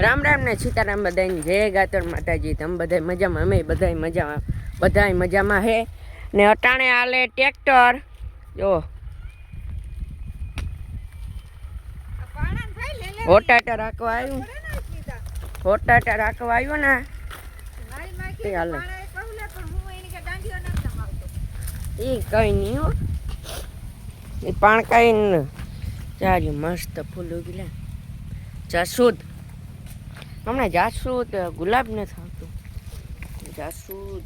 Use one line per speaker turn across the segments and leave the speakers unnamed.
રામ રામ ને સીતારામ બધાને જય ગાતર માતાજી. તમે બધા મજામાં? અમે બધા મજામાં. બધા મજામાં હે. ને અટાણે આલે ટ્રેક્ટર. જો. હોટાટા રાખવા આવ્યું. હોટાટા રાખવા આવ્યું ને. તે હાલે. એ કઈ નહીં હો. એ પાણ કઈ ચાલ્યું. મસ્ત ફૂલ ઉગલા. જાસૂદ હમણાં જાસૂદ ગુલાબ ને થતું. જાસૂદ.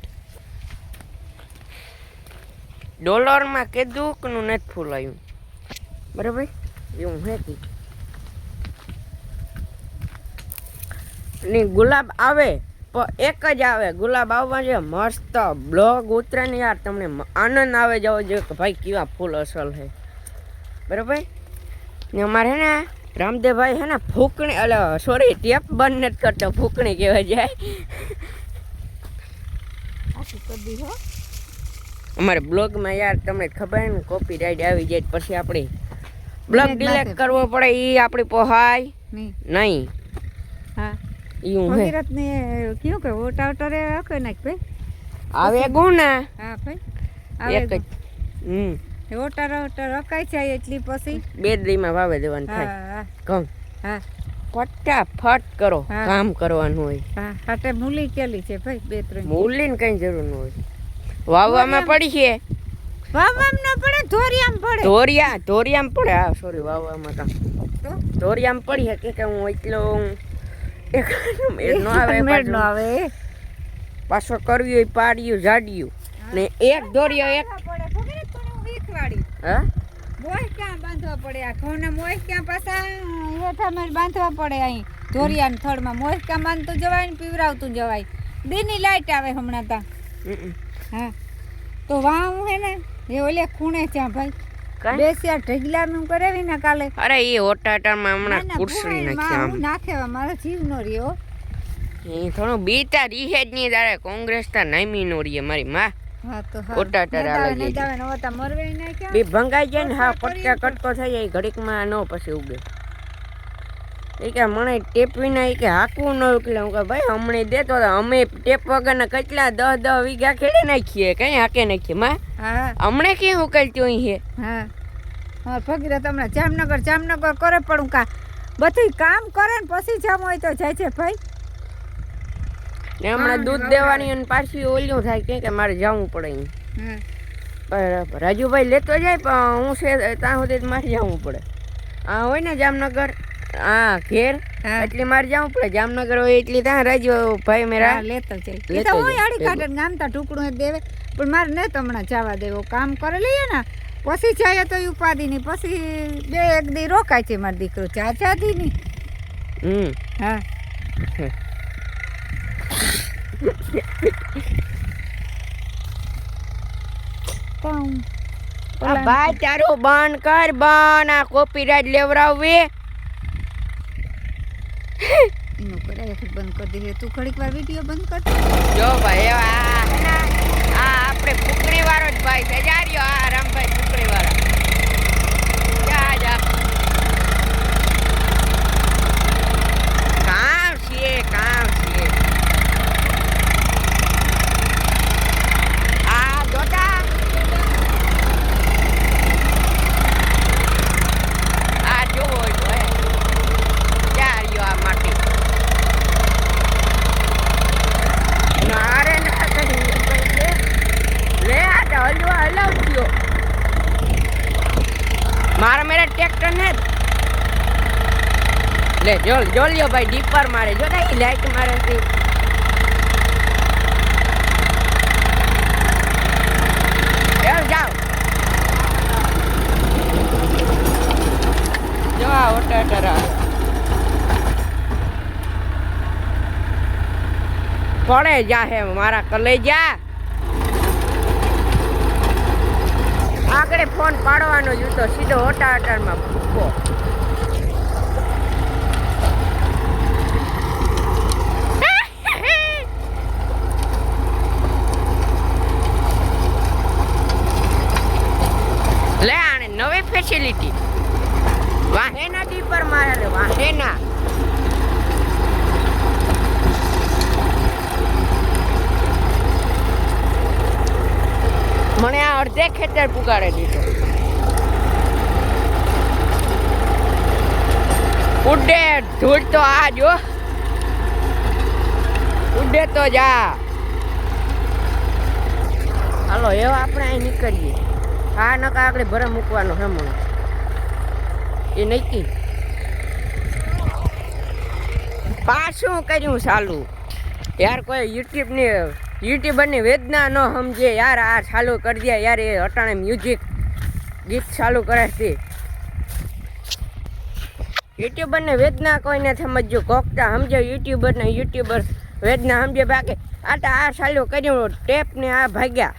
ડોલરમાં કેદુકનું નથી ફૂલ આવ્યું બરાબર? એવું હે કી? ની ગુલાબ આવે, પણ એક જ આવે. ગુલાબ આવવા છે. મસ્ત બ્લોગ ઉતરે ને યાર, તમને આનંદ આવે જવો જોઈએ કે ભાઈ કેવા ફૂલ અસલ છે. બરાબર? ને અમારે ને રામદેવભાઈ હે ને ફૂકણી એટલે સોરી ટેપ બંધ નથી કરતો ફૂકણી કહેવાય જાય. અમારે બ્લોગમાં યાર તમને ખબર ને કોપી રાઈડ આવી જાય પછી આપણે બ્લોગ ડિલેટ કરવો પડે એ આપણી પોહાય નહીં. હું. હે.
ભગીરથ ને કયું કે વોટ ઓટા રે હકે નાખ ભાઈ.
આવે ગુના
હા ભાઈ. આવે
હમ.
ઓટા ઓટા રોકાય છે એટલી પછી.
બે દીમાં વાવે દેવાનું થાય ઘઉં.
હા.
ફટાફટ કરો. કામ કરવાનું હોય.
હા હાટે મૂલી કેલી છે ભાઈ બે ત્રણ
મૂલીને કઈ જરૂર ન હોય. વાવવામાં પડી છે.
વાવવામાં ન પડે ધોરિયામ પડે.
ધોરિયા ધોરિયામ પડે. હા સોરી વાવવામાં
તો?
ધોરિયામ પડી છે કે હું એટલો એક મેળ નો આવે
મેળ નો આવે.
પાછો કરવી હોય પાડ્યું ઝાડ્યું. ને એક દોરિયો એક
પડે ભગીરથ પણ હું વીખવાડી
હા?
મોય ક્યાં બાંધવા પડે આ? ઘઉંના મોય ક્યાં પાછા? હેઠા મેળ બાંધવા પડે અહીં. ધોરિયાના થડમાં. મોય ક્યાં બાંધતું જવાય ને પીવરાવતું જવાય? દીની લાઈટ આવે હમણાં તા. હા. તો વાહ હું હે ને? એ ઓલે ખૂણે ત્યાં ભાઈ? બેસ્યા ઢગલા નું કરાવી ને કાલે.
અરે એ ઓટાટા
માં
હમણાં
ના,
કુરસરી
ભુવાઈ
નાખી
માં
આમ.
નાખેવા મારો જીવ નો રહ્યો.
એ થોડું બીતા રીહેજની તારે કોંગ્રેસ તા નામી નો રહીએ મારી માં.
હા તો હા.
ઓટાટા
નદાવે,
રાલા
નદાવે ને ઓતા મરવે નાખ્યા
બે ભંગાઈ જાય ને હા
કટકા
કટકા કટકો થઈ જાય ઘડીકમાં નો પછી ઉગે. એ કે મને ટેપ વિના એ કે હાકવું ન ઉકલે હું કે ભાઈ હમણાં દેતો તો અમે ટેપ વગરના કેટલા દસ દસ વીઘા ખેડી નાખીએ કઈ હાકે નાખીએ માં? હમણે ક્યાં ઉકેલતી હોય
હા? હા. ભગીરથ હમણાં જામનગર જામનગર કરે પણ કા બધું કામ કરે ને પછી જામ હોય તો જાય છે ભાઈ.
ને હમણાં દૂધ દેવાની અને પાછી ઓલ્યું થાય કે કે મારે જવું પડે બરાબર. રાજુભાઈ લેતો જાય પણ હું છે ત્યાં સુધી તો મારે જવું પડે. આ હોય ને જામનગર હા ઘેર એટલે મારે જવું પડે. જામનગર હોય એટલે ત્યાં રાજુ ભાઈ મેરા
લેતો જાય. તો હું આડી કાઢે ગામ તા ટુકડું જ દેવે. પણ મારે ને હમણાં જવા દેવો. કામ કરી લઈએ ને પછી જાય તો ઉપાધિ નહીં પછી બે એક દી રોકાય છે મારો દીકરો. ચા ચાથી નહીં
હમ.
હા. તો
ભાઈ તારું બંધ કર બંધ. આ કોપીરાઈટ લેવડાવવી.
એનું કરાય બંધ કરી દે. તું ઘડીક વાર વીડિયો બંધ કર.
જો ભાઈ આ ને, આ આપણે ફૂકણી વાળો જ ભાઈ રહ્યો આ રામભાઈ ફૂકણી વાળા જા જા કામ છે કામ છે આ જોતા આ જોવો જો હે જા રહ્યો આ માટી નારે ના કરી લે લે આ તો હલવા હલાવજો મારા મેરા ટ્રેક્ટર ને જ. લે, જોલ જોલ્યો ભાઈ ડીપર મારે. જો ને ઈ લાઈટ મારે છે જાઓ. જો આ ઓટા ટરા પડે જાહે મારા કલેજા. આગળ ફોન પાડવાનો જ હતો, સીધો હોટા અટારમાં ભૂકો લે આને નવી ફેસિલિટી વાહેના ડીપર મારે વાહેના મને આ અડધે ખેતર પુગાડે દીધો ઉડે, ધૂળ તો આ જો ઉડે તો જા. હાલો એવા આપણે અહીં નીકળીએ. આ નકા આગળ ભરે મૂકવાનો હે મને એ નક્કી. પાછું કર્યું ચાલુ. યાર કોઈ યુટ્યુબની યુટ્યુબરની વેદના ન સમજે. યાર આ ચાલુ કરી દે. યાર એ અટાણે મ્યુઝિક ગીત ચાલુ કરે છે. યુટ્યુબરને વેદના કોઈને સમજ્યું. કોકતા સમજો યુટ્યુબરને યુટ્યુબર વેદના સમજે. બાકી આ તો આ ચાલુ કર્યું. ટેપ ને આ ભાગ્યા.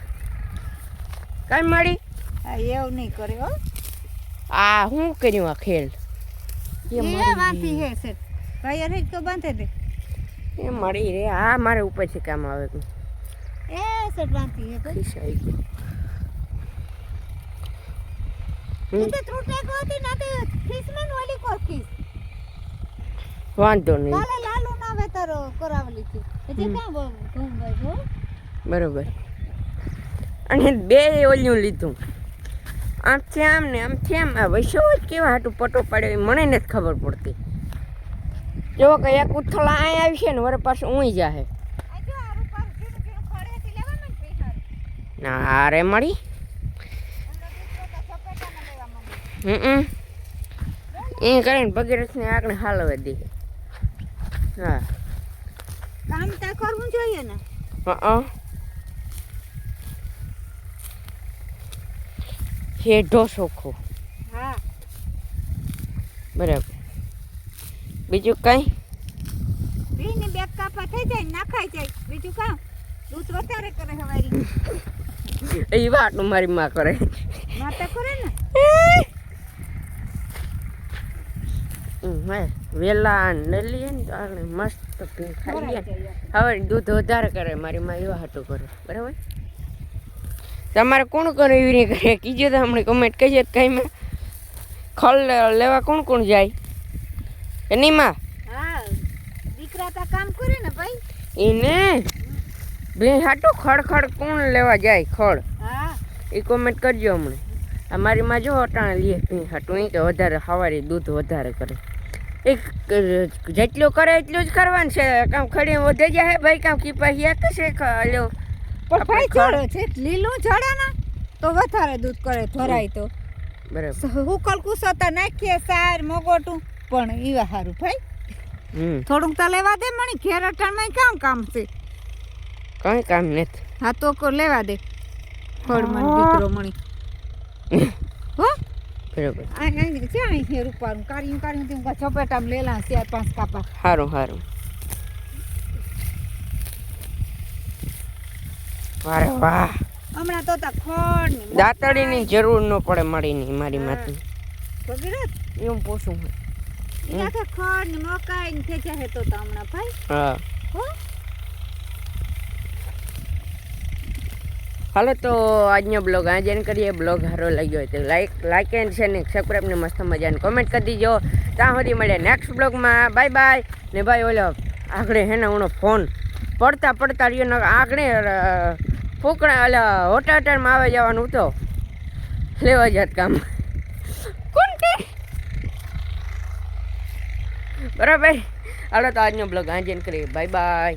કઈ મળી?
આ એવું નહીં કર્યો હો.
આ શું કર્યું આ ખેલ? એ મળી રે આ મારે ઉપરથી કામ આવે. વાંધો નહીં.
કાલે લાલુ ના વેતર કરાવલી એટલે ક્યાં
બરોબર. અને બે ઓલ્યું લીધું. આમથી આમ ને આમથી આમ. આ વૈશો જ કેવા હાટું પટો પાડ્યો એ મને નથી ખબર પડતી. જો કે એક ઉથલા અહીંયા આવી છે ને વરે પાછું ઊંઈ જાહે
આ જો આ રૂપાર જીનું જીનું ખડે થી લેવાનું ને પૈસા
ના હારે મળી. હમ એ કરીને ભગીરથને આગળ હાલવે દે. હા.
કામ તો કરવું જોઈએ ને.
હા હેઢો સોખો.
હા.
બરાબર. બીજું કઈ?
બીને બે કાપા થઈ જાય ને નાખાઈ જાય. બીજું કામ? દૂધ વધારે કરે હવારી
એ વાટનું મારી માં કરે.
માતા કરે ને?
વેલા ને લઈએ ને આપણે મસ્ત ખાઈ લઈએ. હવે દૂધ વધારે કરે મારી માં એવા હાટું કરે. બરાબર? તમારે કોણ કોણ એવી નહીં કરે? કીજે તો હમણાં કમેન્ટ કહીએ કઈ મેં. ખલ લેવા કોણ કોણ જાય? કે નહીં માં
હા દીકરા તા કામ કરે ને ભાઈ?
એને? બે હાટું ખડ ખડ કોણ લેવા જાય ખડ?
હા.
એ કોમેન્ટ કરજો હમણાં. અમારી માં જો અટાણે લઈએ ભીણ હાટું એ કે વધારે સવારે દૂધ વધારે કરે. એક જેટલું કરે એટલું જ કરવાનું છે. કામ ખડી વધે જાય ભાઈ કામ કીપા હિયા કશે લ્યો.
પણ ભાઈ
આપણે
છે લીલું ચડે ને તો વધારે દૂધ કરે ભરાય તો.
બરાબર.
હુકલ કુસોતા નાખીએ સાર મોગોટું પણ ઈવા સારું ભાઈ. થોડુંક તો લેવા દે મણી ઘેર અટાણમાં કામ કામ છે.
કઈ કામ નથી.
હા તો કો લેવા દે. ખડમાં દીકરો મણી. હો?
બરોબર.
આ આ છે અહીં છે રૂપારું કાર્યું કાઢ્યું તેમ ચપેટામાં લેલા ચાર પાંચ કાપા.
હારું હારું. વારે વાહ.
હમણાં તો તા ખોડ
દાતડીની જરૂર ન પડે મળી ની મારી માતી
ભગીરથ
એમ પોસું હું.
આખે ખડ ને મકાઈ ને ખેંચ્યા હે તો તા હમણાં ભાઈ.
હા
હો
હાલો તો આજનો બ્લોગ આ જેને કરીએ, બ્લોગ સારો લાગ્યો હોય તો લાઈક લાઈક એન્ડ શેર ને સબસ્ક્રાઈબને મસ્ત મજાને કોમેન્ટ કરી દીજો. ત્યાં સુધી મળે નેક્સ્ટ બ્લોગમાં. બાય બાય ને ભાઈ ઓલો આગળ હે ને ઉનો ફોન પડતા પડતા રહ્યો આગળ ફૂકણા ઓલા હોટલ હોટલમાં આવે જવાનું તો લેવા જાત કામ. બરાબર. હાલો તો આજનો બ્લોગ આજે કરીએ. Bye bye